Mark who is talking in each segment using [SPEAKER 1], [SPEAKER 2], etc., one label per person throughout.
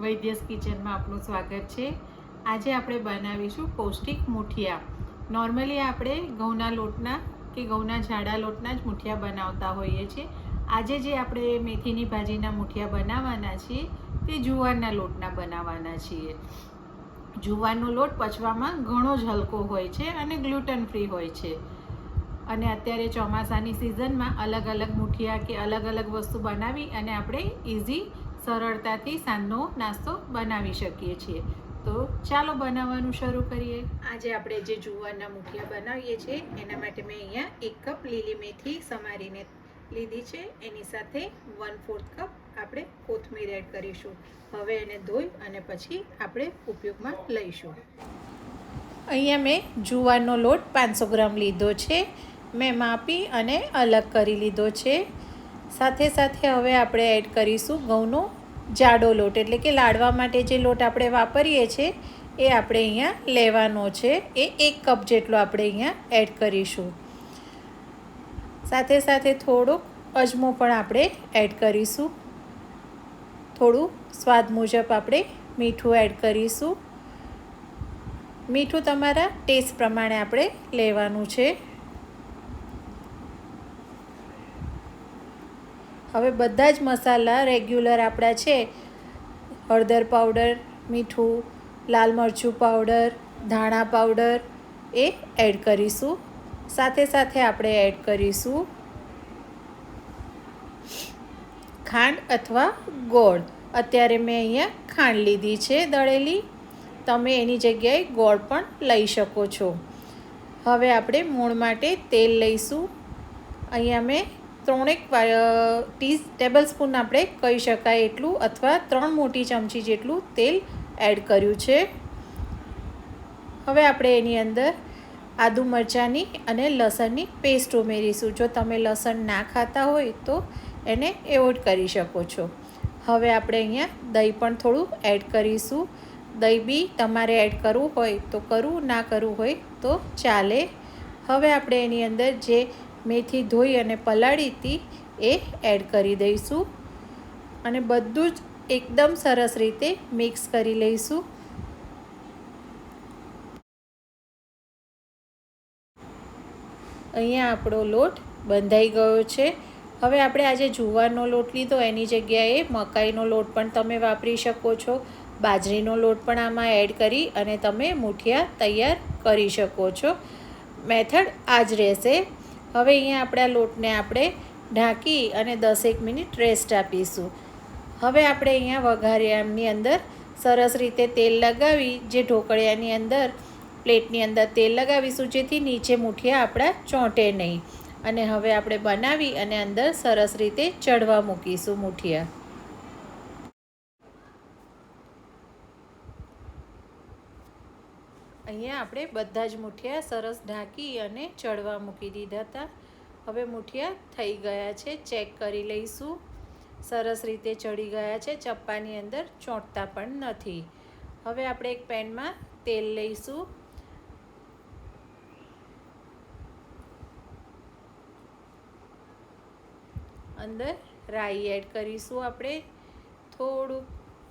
[SPEAKER 1] વૈદ્યસ કિચનમાં આપનું સ્વાગત છે. આજે આપણે બનાવીશું પૌષ્ટિક મુઠિયા. નોર્મલી આપણે ઘઉંના લોટના કે ઘઉંના જાડા લોટના જ મુઠિયા બનાવતા હોઈએ છીએ. આજે જે આપણે મેથીની ભાજીના મુઠિયા બનાવવાના છીએ તે જુવારના લોટના બનાવવાના છીએ. જુવારનો લોટ પચવામાં ઘણો જ હલકો હોય છે અને ગ્લુટન ફ્રી હોય છે. અને અત્યારે ચોમાસાની સિઝનમાં અલગ અલગ મુઠિયા કે અલગ અલગ વસ્તુ બનાવી અને આપણે ઇઝી સરળતાથી સાંજનો નાસ્તો બનાવી શકીએ છીએ. તો ચાલો બનાવવાનું શરૂ કરીએ. આજે આપણે જે જુવારના મુઠિયા બનાવીએ છીએ, એના માટે મેં અહીંયા એક કપ લીલી મેથી સમારીને લીધી છે. એની સાથે વન ફોર્થ કપ આપણે કોથમીર એડ કરીશું. હવે એને ધોઈ અને પછી આપણે ઉપયોગમાં લઈશું. અહીંયા મેં જુવારનો લોટ પાંચસો ગ્રામ લીધો છે. મેં માપી અને અલગ કરી લીધો છે. સાથે સાથે હવે આપણે એડ કરીશું ઘઉંનો જાડો લોટ, એટલે કે લાડવા માટે જે લોટ આપણે વાપરીએ છીએ એ આપણે અહીંયા લેવાનો છે. એ એક કપ જેટલો આપણે અહીંયા એડ કરીશું. સાથે સાથે થોડોક અજમો પણ આપણે એડ કરીશું. થોડું સ્વાદ મુજબ આપણે મીઠું એડ કરીશું. મીઠું તમારા ટેસ્ટ પ્રમાણે આપણે લેવાનું છે. હવે બધા જ મસાલા રેગ્યુલર આપણા છે. હળદર પાવડર મીઠું, લાલ મરચું પાવડર ધાણા પાવડર એ એડ કરીશું. સાથે સાથે આપણે એડ કરીશું ખાંડ અથવા ગોળ. અત્યારે મેં અહીંયા ખાંડ લીધી છે દળેલી. તમે એની જગ્યાએ ગોળ પણ લઈ શકો છો. હવે આપણે મૂળ માટે તેલ લઈશું. અહીંયા મેં ત્રણેક ટી ટેબલ સ્પૂન આપણે કહી શકાય એટલું અથવા ત્રણ મોટી ચમચી જેટલું તેલ એડ કર્યું છે. હવે આપણે એની અંદર આદુ મરચાંની અને લસણની પેસ્ટ ઉમેરીશું. જો તમે લસણ ના ખાતા હોય તો એને એવોઇડ કરી શકો છો. હવે આપણે અહીંયા દહીં પણ થોડું એડ કરીશું. દહીં બી તમારે એડ કરવું હોય તો કરવું, ના કરવું હોય તો ચાલે. હવે આપણે એની અંદર જે મેથી ધોઈ અને પલાળી હતી એ એડ કરી દઈશું. અને બધું જ એકદમ સરસ રીતે મિક્સ કરી લઈશું. અહીંયા આપણો લોટ બંધાઈ ગયો છે. હવે આપણે આજે જુવારનો લોટ લીધો, એની જગ્યાએ મકાઈનો લોટ પણ તમે વાપરી શકો છો. બાજરીનો લોટ પણ આમાં એડ કરી અને તમે મૂઠિયા તૈયાર કરી શકો છો. મેથડ આ જ રહેશે. હવે અહીંયા આપણા લોટને આપણે ઢાંકી અને દસેક મિનિટ રેસ્ટ આપીશું. હવે આપણે અહીંયા વઘારિયાની અંદર સરસ રીતે તેલ લગાવી, જે ઢોકળિયાની અંદર, પ્લેટની અંદર તેલ લગાવીશું, જેથી નીચે મુઠિયા આપણા ચોંટે નહીં. અને હવે આપણે બનાવી અને અંદર સરસ રીતે ચડવા મૂકીશું મુઠિયા. અહીંયા આપણે બધા જ મુઠિયા સરસ ઢાંકી અને ચડવા મૂકી દીધા હતા. હવે મુઠિયા થઈ ગયા છે, ચેક કરી લઈશું. સરસ રીતે ચડી ગયા છે, ચપ્પાની અંદર ચોંટતા પણ નથી. હવે આપણે એક પેનમાં તેલ લઈશું. અંદર રાઈ એડ કરીશું આપણે. થોડુંક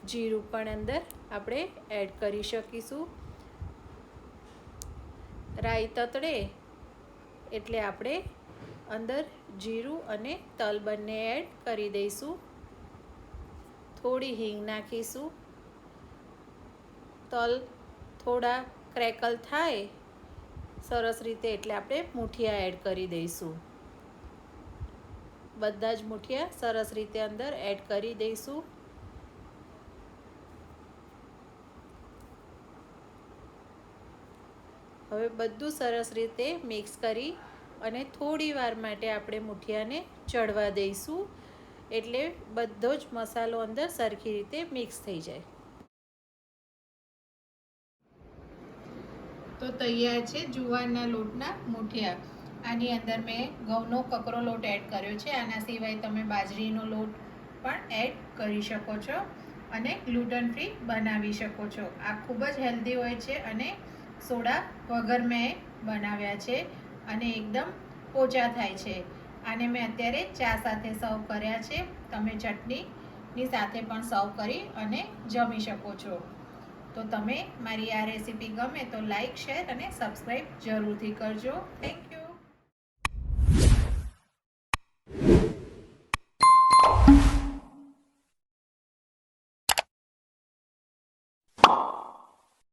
[SPEAKER 1] જીરું પણ અંદર આપણે એડ કરી શકીશું. રાઈ તતડે એટલે આપણે અંદર જીરું અને તલ બંને એડ કરી દઈશું. થોડી હિંગ નાખીશું. તલ થોડા ક્રેકલ થાય, સરસ રીતે એટલે આપણે મૂઠિયા એડ કરી દઈશું. બધા જ મૂઠિયા સરસ રીતે અંદર એડ કરી દઈશું. હવે બધું સરસ રીતે મિક્સ કરી અને થોડી વાર માટે આપણે મુઠિયાને ચડવા દઈશું. એટલે બધો જ મસાલો અંદર સરખી રીતે મિક્સ થઈ જાય. તો તૈયાર છે જુવારના લોટના મુઠિયા. આની અંદર મેં ઘઉંનો કકરો લોટ એડ કર્યો છે. આના સિવાય તમે બાજરીનો લોટ પણ એડ કરી શકો છો અને ગ્લુટન ફ્રી બનાવી શકો છો. આ ખૂબ જ હેલ્ધી હોય છે અને સોડા વગર મેં બનાવ્યા છે અને એકદમ પોચા થાય છે. આને મેં અત્યારે ચા સાથે સર્વ કર્યા છે. તમે ચટણીની સાથે પણ સર્વ કરી અને જમી શકો છો. તો તમે મારી આ રેસીપી ગમે તો લાઈક, શેર અને સબસ્ક્રાઈબ જરૂરથી કરજો. Thank you